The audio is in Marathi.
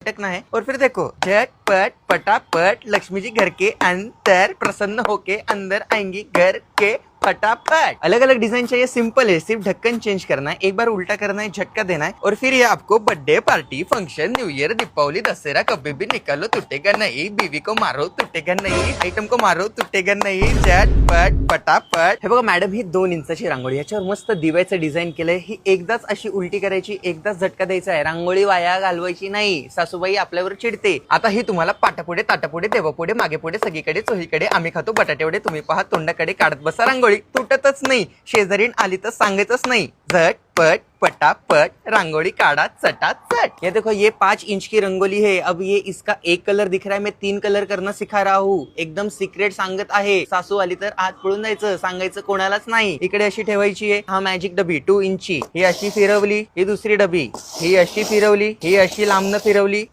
टकना है। और फिर देखो झटपट पटापट लक्ष्मी जी घर के अंदर प्रसन्न होके अंदर आएंगी घर के फटाफट. अलग अलग डिजाइन चाहिए सिंपल है सिर्फ ढक्कन चेंज करना है एक बार उल्टा करना है झटका देना है और फिर ये आपको birthday party function new year Deepavali Dussehra कभी भी निकालो टूटेगा नहीं बीवी को मारो टूटेगा नहीं आइटम को मारो टूटेगा नाही झटपट पटापट हे बघा मॅडम ही दोन इंचाची रांगोळी याच्यावर मस्त दिव्याचं डिझाईन केलंय ही एकदाच अशी उलटी करायची एकदाच झटका द्यायचा आहे रांगोळी वाया घालवायची नाही सासूबाई आपल्यावर चिडते. आता ही तुम्हाला पाटापुढे ताटापुढे देवापुढे मागे पुढे सगळीकडे चोहीकडे आम्ही खातो बटाटेवडे तुम्ही पहा तोंडाकडे काढत बसा रांगोळी. तुटतच नाही. शेजारीन आली तर सांगतच नाही. झटपट पटापट रंगोली काढ़ा चटा चट ये देखो ये पांच इंच की रंगोली है. अब ये इसका एक कलर दिख रहा है. मैं तीन कलर करना सिखा रहा हूँ. एकदम सिक्रेट सांगत आहे. सासू आली तर आत पळून जायचं. सांगायचं कोणालाच नाही. इकडे अशी ठेवायची आहे. हा मॅजिक डबी टू इंची ही अशी फिरवली. ही दुसरी डबी. ही अशी फिरवली. ही अशी लांबनं फिरवली.